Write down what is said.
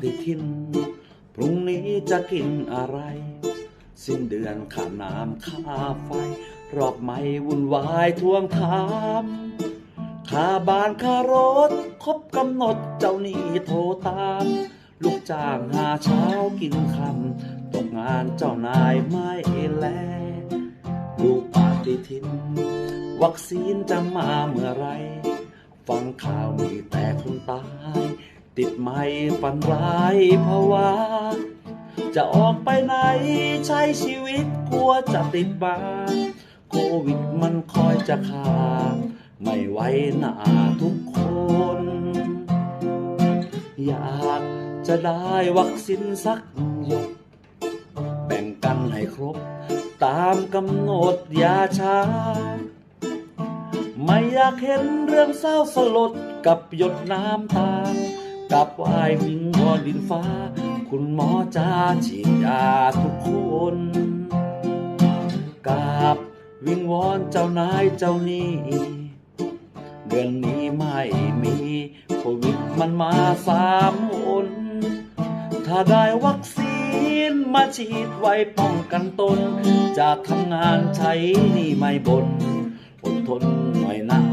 ฏิทิน พรุ่งนี้จะกินอะไร สิ้นเดือนค่าน้ำค่าไฟ รอบไม่วุ่นวายทวงถามค่าบ้านค่ารถ ครบกำหนดเจ้าหนี้โทรตาม ลูกจ้างหาเช้ากินคำตกงานเจ้านายไม่แลดูปฏิทิน วัคซีนจะมาเมื่อไร ฟังข่าวมีแต่คนตาย ติดไม่ฝันร้ายภาวะจะออกไปไหนใช้ชีวิตกลัวจะติดบ้านโควิดมันคอยจะขาไม่ไหวหนาทุกคน อยากจะได้วัคซีนสักหยดแบ่งกันให้ครบ ตามกำหนดยาช้าไม่อยากเห็นเรื่องเศร้าสลดกับหยดน้ำตา กับวายวิงวอนดินฟ้า คุณหมอจะฉีดยาทุกคนกับวิงวอนเจ้านายเจ้านี้ เดือนนี้ไม่มีโควิดมันมาสามคนถ้าได้วัคซีนมาฉีดไว้ป้องกันตน จะทำงานใช้นี่ไม่บนอดทนหน่อยนะ